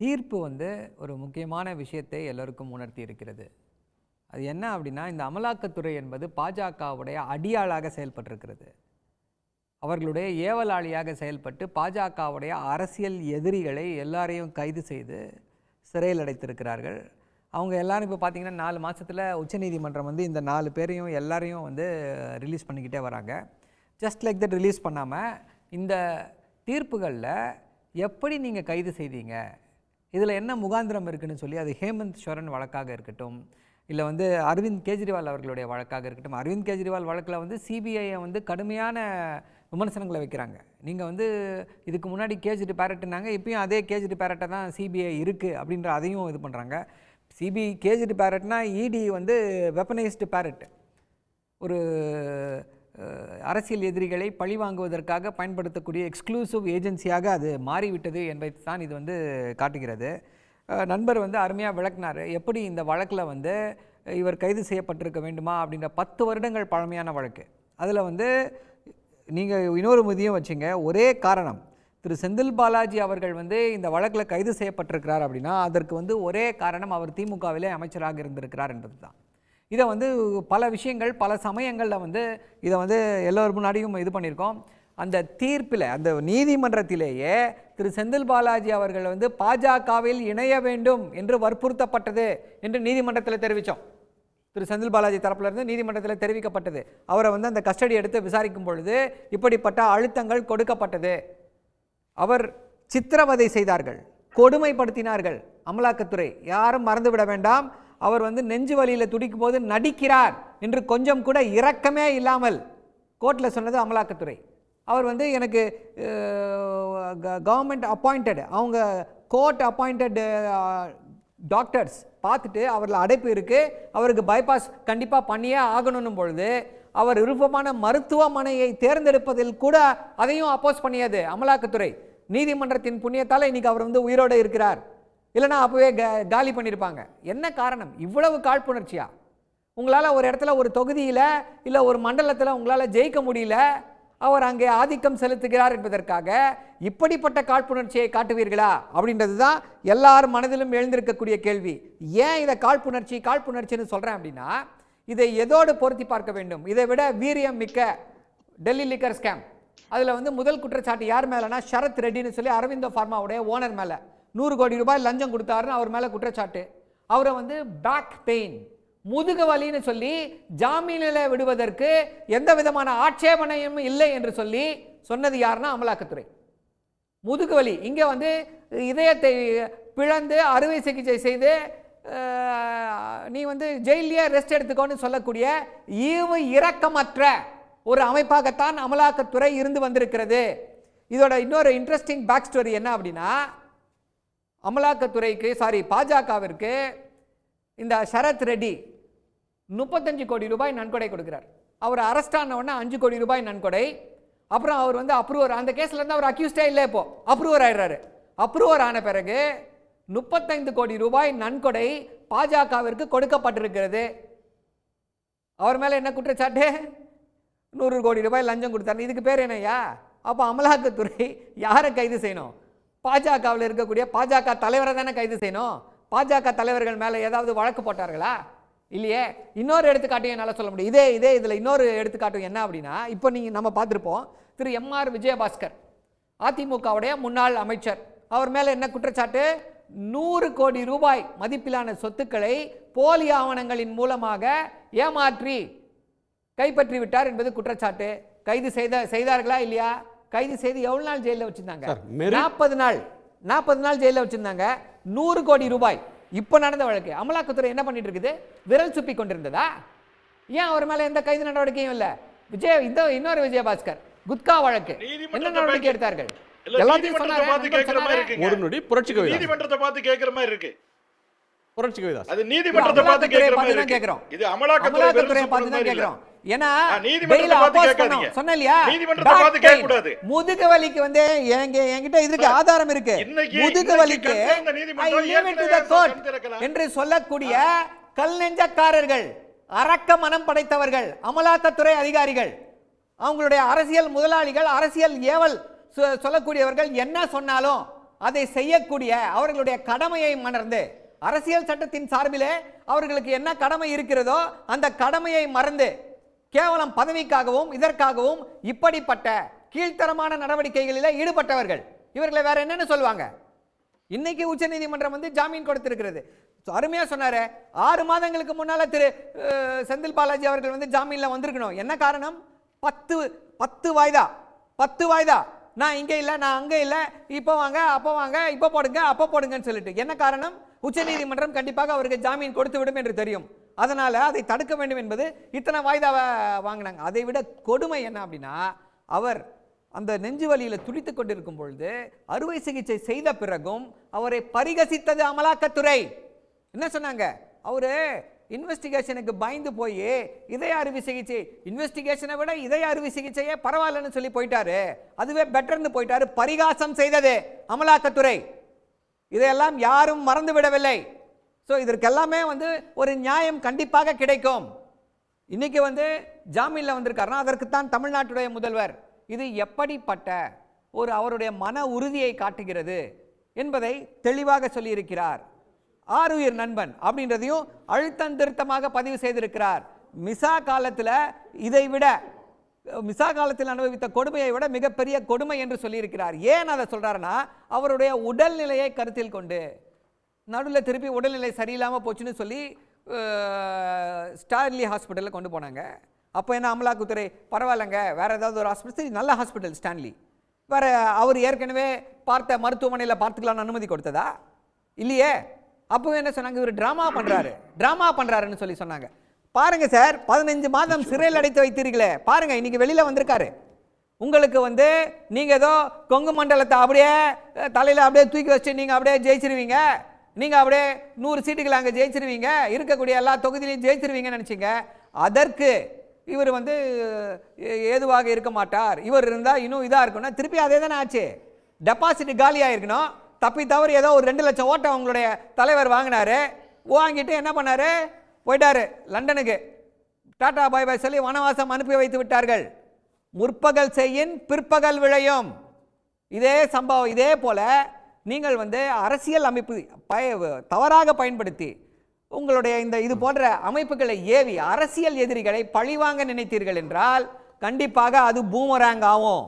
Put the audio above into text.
தீர்ப்பு வந்து ஒரு முக்கியமான விஷயத்தை எல்லோருக்கும் உணர்த்தி இருக்கிறது. அது என்ன அப்படின்னா இந்த அமலாக்கத்துறை என்பது பாஜகவுடைய அடியாளாக செயல்பட்டிருக்கிறது. அவர்களுடைய ஏவலாளியாக செயல்பட்டு பாஜகவுடைய அரசியல் எதிரிகளை எல்லாரையும் கைது செய்து சிறையில் அடைத்திருக்கிறார்கள். அவங்க எல்லாரும் இப்போ பார்த்திங்கன்னா நாலு மாதத்தில் உச்சநீதிமன்றம் வந்து இந்த நாலு பேரையும் எல்லாரையும் வந்து ரிலீஸ் பண்ணிக்கிட்டே வராங்க. ஜஸ்ட் லைக் தட் ரிலீஸ் பண்ணாமல் இந்த தீர்ப்புகளில் எப்படி நீங்கள் கைது செய்தீங்க? இதில் என்ன முகாந்திரம் இருக்குன்னு சொல்லி அது ஹேமந்த் சோரன் வழக்காக இருக்கட்டும் இல்லை வந்து அரவிந்த் கெஜ்ரிவால் அவர்களுடைய வழக்காக இருக்கட்டும். அரவிந்த் கெஜ்ரிவால் வழக்கில் வந்து சிபிஐயை வந்து கடுமையான விமர்சனங்களை வைக்கிறாங்க. நீங்கள் வந்து இதுக்கு முன்னாடி கேஜ்ரி பேரட்டுனாங்க இப்பயும் அதே கேஜ்ரி பேரட்டை தான் சிபிஐ இருக்குது அப்படின்ற அதையும் இது பண்ணுறாங்க சிபிஐ கேஜ்ரி பேரட்னா இடி வந்து வெப்பனைஸ்டு பேரட் ஒரு அரசியல் எதிரிகளை பழிவாங்குவதற்காக பயன்படுத்தக்கூடிய எக்ஸ்க்ளூசிவ் ஏஜென்சியாக அது மாறிவிட்டது என்பதை தான் இது வந்து காட்டுகிறது. நண்பர் வந்து அருமையாக விளக்குனார். எப்படி இந்த வழக்கில் வந்து இவர் கைது செய்யப்பட்டிருக்க வேண்டுமா அப்படின்ற பத்து வருடங்கள் பழமையான வழக்கு. அதில் வந்து நீங்கள் இன்னொரு முதியும் வச்சுங்க. ஒரே காரணம் திரு செந்தில் பாலாஜி அவர்கள் வந்து இந்த வழக்கில் கைது செய்யப்பட்டிருக்கிறார் அப்படின்னா அதற்கு வந்து ஒரே காரணம் அவர் திமுகவிலே அமைச்சராக இருந்திருக்கிறார் என்பது தான் இதை வந்து பல விஷயங்கள் பல சமயங்களில் வந்து இதை வந்து எல்லோர் முன்னாடியும் இது பண்ணியிருக்கோம். அந்த தீர்ப்பில் அந்த நீதிமன்றத்திலேயே திரு செந்தில் பாலாஜி அவர்கள் வந்து பாஜகவில் இணைய வேண்டும் என்று வற்புறுத்தப்பட்டது என்று நீதிமன்றத்தில் தெரிவித்தோம் திரு செந்தில் பாலாஜி தரப்பிலிருந்து நீதிமன்றத்தில் தெரிவிக்கப்பட்டது. அவரை வந்து அந்த கஸ்டடி எடுத்து விசாரிக்கும் பொழுது இப்படிப்பட்ட அழுத்தங்கள் கொடுக்கப்பட்டது. அவர் சித்திரவதை செய்தார்கள் கொடுமைப்படுத்தினார்கள் அமலாக்கத்துறை. யாரும் மறந்துவிட வேண்டாம். அவர் வந்து நெஞ்சு வலியில் துடிக்கும் போது நடிக்கிறார் என்று கொஞ்சம் கூட இரக்கமே இல்லாமல் கோர்ட்டில் சொன்னது அமலாக்கத்துறை. அவர் வந்து எனக்கு கவர்மெண்ட் அப்பாயிண்டட் அவங்க கோர்ட் அப்பாயிண்டட் டாக்டர்ஸ் பார்த்துட்டு அவரில் அடைப்பு இருக்குது அவருக்கு பைபாஸ் கண்டிப்பாக பண்ணியே ஆகணும் பொழுது அவர் விருப்பமான மருத்துவமனையை தேர்ந்தெடுப்பதில் கூட அதையும் அப்போஸ் பண்ணியது அமலாக்கத்துறை. நீதிமன்றத்தின் புண்ணியத்தால் இன்றைக்கி அவர் வந்து உயிரோடு இருக்கிறார். இல்லைன்னா அப்போவே காலி பண்ணியிருப்பாங்க என்ன காரணம்? இவ்வளவு காழ்ப்புணர்ச்சியா? உங்களால் ஒரு இடத்துல ஒரு தொகுதியில் இல்லை ஒரு மண்டலத்தில் உங்களால் ஜெயிக்க முடியல. அவர் அங்கே ஆதிக்கம் செலுத்துகிறார் என்பதற்காக இப்படிப்பட்ட காழ்ப்புணர்ச்சியை காட்டுவீர்களா? அப்படின்றது தான் எல்லார் மனதிலும் எழுந்திருக்கக்கூடிய கேள்வி. ஏன் இதை காழ்ப்புணர்ச்சி காழ்ப்புணர்ச்சின்னு சொல்கிறேன் அப்படின்னா இதை எதோடு பொருத்தி பார்க்க வேண்டும்? இதை விட வீரியம் மிக்க டெல்லி லிக்கர் ஸ்கேம். அதில் வந்து முதல் குற்றச்சாட்டு யார் மேலேனா சரத் ரெட்டின்னு சொல்லி அரவிந்தோ ஃபார்மாவுடைய ஓனர் மேலே. நூறு கோடி ரூபாய் லஞ்சம் கொடுத்தாருன்னு அவர் மேலே குற்றச்சாட்டு. அவரை வந்து பேக் பெயின் முதுகு வலின்னு சொல்லி ஜாமீனில் விடுவதற்கு எந்த விதமான ஆட்சேபனையும் இல்லை என்று சொல்லி சொன்னது யாருன்னா அமலாக்கத்துறை. முதுகு வலி. இங்கே வந்து இதயத்தை பிளந்து அறுவை சிகிச்சை செய்து நீ வந்து ஜெயிலே ரெஸ்ட் எடுத்துக்கோன்னு சொல்லக்கூடிய ஈவு இரக்கமற்ற ஒரு அமைப்பாகத்தான் அமலாக்கத்துறை இருந்து வந்திருக்கிறது. இதோட இன்னொரு இன்ட்ரெஸ்டிங் பேக் ஸ்டோரி என்ன அப்படின்னா அமலாக்கத்துறைக்கு சாரி பாஜகவிற்கு இந்த சரத் ரெட்டி முப்பத்தஞ்சு கோடி ரூபாய் நன்கொடை கொடுக்குறார். அவர் அரெஸ்ட் ஆனவொடனே அஞ்சு கோடி ரூபாய் நன்கொடை. அப்புறம் அவர் வந்து அப்ரூவர் அந்த கேஸில் இருந்து அவர் அக்யூஸ்டே இல்லை இப்போ. அப்ரூவர் ஆயிடுறாரு. அப்ரூவர் ஆன பிறகு முப்பத்தைந்து கோடி ரூபாய் நன்கொடை பாஜகவிற்கு கொடுக்கப்பட்டிருக்கிறது. அவர் மேலே என்ன குற்றச்சாட்டு? நூறு கோடி ரூபாய் லஞ்சம் கொடுத்தாரு இதுக்கு பேர் என்னையா அப்போ அமலாக்கத்துறை யாரை கைது செய்யணும்? பாஜகவில் இருக்கக்கூடிய பாஜக தலைவரை தானே கைது செய்யணும்? பாஜக தலைவர்கள் மேலே ஏதாவது வழக்கு போட்டார்களா? இல்லையே. இன்னொரு எடுத்துக்காட்டையும் என்னால் சொல்ல முடியும். இதே இதே இதில் இன்னொரு எடுத்துக்காட்டும் என்ன அப்படின்னா இப்போ நீங்கள் நம்ம பார்த்துருப்போம் திரு எம்ஆர் விஜயபாஸ்கர் அதிமுகவுடைய முன்னாள் அமைச்சர். அவர் மேலே என்ன குற்றச்சாட்டு? நூறு கோடி ரூபாய் மதிப்பிலான சொத்துக்களை போலி ஆவணங்களின் மூலமாக ஏமாற்றி கைப்பற்றி விட்டார் என்பது குற்றச்சாட்டு. கைது செய்த செய்தார்களா இல்லையா? கைது செய்து எவ்வளவு நாள் ஜெயிலில் வச்சிருந்தாங்க? நாற்பது நாள். நாற்பது நாள் ஜெயிலில் வச்சிருந்தாங்க. நூறு கோடி ரூபாய். இப்போ நடந்த வழக்கு. அமலாக்கத்துறை என்ன பண்ணிட்டு இருக்குது? விரல் சுப்பி கொண்டிருந்ததா? ஏன் அவர் மேல எந்த கைது நடவடிக்கையும் இல்ல? விஜய் இந்த இன்னொரு விஜயபாஸ்கர். குட்கா வழக்கு. என்ன நடவடிக்கை எடுத்தார்கள்? எல்லாத்தையும் சொன்னாரே. ஒரு நொடி புரட்சி கவிதா. நீதிமன்றத்தை பார்த்து கேட்கிற மாதிரி இருக்கு. புரட்சி கவிதாஸ் அது நீதிமன்றத்தை பார்த்து கேட்கிறோம். இது அமலாக்கத்துறை பார்த்து தான். கேட்கிறோம் ஏன்னா நீதிமன்றத்தை பார்த்து கேட்காதீங்க. சொன்னேன் இல்லையா? நீதிமன்றத்தை பார்த்து. முதுகு வலிக்கு வந்து எங்க என்கிட்ட இருக்கு ஆதாரம் இருக்கு முதுகு வலிக்கு. என்று சொல்லக்கூடிய கல் நெஞ்சக்காரர்கள் அரக்க மனம் படைத்தவர்கள் அமலாக்கத்துறை அதிகாரிகள் அவங்களுடைய அரசியல் முதலாளிகள் அரசியல் ஏவல் சொல்லக்கூடியவர்கள் என்ன சொன்னாலும் அதை செய்யக்கூடிய அவர்களுடைய கடமையை மறந்து அரசியல் சட்டத்தின் சார்பிலே அவர்களுக்கு என்ன கடமை இருக்கிறதோ அந்த கடமையை மறந்து கேவலம் பதவிக்காகவும் இதற்காகவும் இப்படிப்பட்ட கீழ்த்தரமான நடவடிக்கைகளில் ஈடுபட்டவர்கள். இவர்களை வேற என்னன்னு சொல்லுவாங்க? இன்னைக்கு உச்சநீதிமன்றம் வந்து ஜாமீன் கொடுத்திருக்கிறது. அருமையாக அருமையா சொன்னாரு. ஆறு மாதங்களுக்கு முன்னால திரு செந்தில் பாலாஜி அவர்கள் வந்து ஜாமீன்ல வந்திருக்கணும். என்ன காரணம்? பத்து பத்து வாய்தா? பத்து வாய்தா? நான் இங்கே இல்லை நான் அங்கே இல்லை. இப்போ வாங்க அப்போ வாங்க இப்போ போடுங்க அப்போ போடுங்கன்னு சொல்லிட்டு. என்ன காரணம்? உச்சநீதிமன்றம் கண்டிப்பாக அவருக்கு ஜாமீன் கொடுத்து விடும் என்று தெரியும். அதனால் அதை தடுக்க வேண்டும் என்பது இத்தனை வாய்தாவை வாங்கினாங்க. அதை விட கொடுமை என்ன அப்படின்னா அவர் அந்த நெஞ்சு வலியில் துடித்து கொண்டிருக்கும் பொழுது அறுவை சிகிச்சை செய்த பிறகும் அவரை பரிகசித்தது அமலாக்கத்துறை. என்ன சொன்னாங்க? அவரு இன்வெஸ்டிகேஷனுக்கு பயந்து போய் இதய அறுவை சிகிச்சை. இன்வெஸ்டிகேஷனை விட இதய அறுவை சிகிச்சையே பரவாயில்லன்னு சொல்லி போயிட்டாரு. அதுவே பெட்டர்னு போயிட்டாரு. பரிகாசம் செய்தது அமலாக்கத்துறை. இதையெல்லாம் யாரும் மறந்து விடவில்லை. ஸோ இதற்கெல்லாமே வந்து ஒரு நியாயம் கண்டிப்பாக கிடைக்கும். இன்னைக்கு வந்து ஜாமீனில் வந்திருக்காருன்னா அதற்குத்தான் தமிழ்நாட்டுடைய முதல்வர். இது எப்படிப்பட்ட ஒரு அவருடைய மன உறுதியை காட்டுகிறது என்பதை தெளிவாக சொல்லியிருக்கிறார். ஆறுயிர் நண்பன் அப்படின்றதையும் அழுத்தம் திருத்தமாக பதிவு செய்திருக்கிறார். மிசா காலத்தில் இதை விட மிசா காலத்தில் அனுபவித்த கொடுமையை விட மிகப்பெரிய கொடுமை என்று சொல்லியிருக்கிறார். ஏன் அதை சொல்கிறாருன்னா அவருடைய உடல்நிலையை கருத்தில் கொண்டு. நடுவில் திருப்பி உடல்நிலை சரியில்லாமல் போச்சுன்னு சொல்லி ஸ்டார்லி ஹாஸ்பிட்டலில் கொண்டு போனாங்க. அப்போ என்ன அமலாக்குத்துறை பரவாயில்லைங்க வேறு ஏதாவது ஒரு ஹாஸ்பிட்டல் சரி, நல்ல ஹாஸ்பிட்டல் ஸ்டான்லி. வேறு அவர் ஏற்கனவே பார்த்த மருத்துவமனையில் பார்த்துக்கலான்னு அனுமதி கொடுத்ததா? இல்லையே? அப்போ என்ன சொன்னாங்க? இவர் ட்ராமா பண்ணுறாரு ட்ராமா பண்ணுறாருன்னு சொல்லி சொன்னாங்க. பாருங்க சார் பதினஞ்சு மாதம் சிறையில் அடைத்து வைத்தீர்களே. பாருங்க இன்னைக்கு வெளியில் வந்திருக்காரு. உங்களுக்கு வந்து நீங்கள் ஏதோ கொங்கு மண்டலத்தை அப்படியே தலையில் அப்படியே தூக்கி வச்சு நீங்கள் அப்படியே ஜெயிச்சிருவீங்க. நீங்கள் அப்படியே நூறு சீட்டுகள் அங்கே ஜெயிச்சிருவீங்க. இருக்கக்கூடிய எல்லா தொகுதியிலையும் ஜெயிச்சிருவீங்கன்னு நினச்சிங்க. அதற்கு இவர் வந்து ஏதுவாக இருக்க மாட்டார். இவர் இருந்தால் இன்னும் இதாக இருக்குன்னா திருப்பி அதே தானே ஆச்சு. டெபாசிட் காலி ஆயிருக்கணும் தப்பி தவறி ஏதோ ஒரு ரெண்டு லட்சம் ஓட்டை உங்களுடைய தலைவர் வாங்கினாரு. வாங்கிட்டு என்ன பண்ணாரு? போயிட்டாரு லண்டனுக்கு. டாடா பாய் பாய் சொல்லி வனவாசம் அனுப்பி வைத்து விட்டார்கள். முற்பகல் செய்யின் பிற்பகல் விளையும். இதே சம்பவம் இதே போல நீங்கள் வந்து அரசியல் அமைப்பு பய தவறாக பயன்படுத்தி உங்களுடைய இந்த இது போன்ற அமைப்புகளை ஏவி அரசியல் எதிரிகளை பழிவாங்க நினைத்தீர்கள் என்றால் கண்டிப்பாக அது பூமராங் ஆகும்.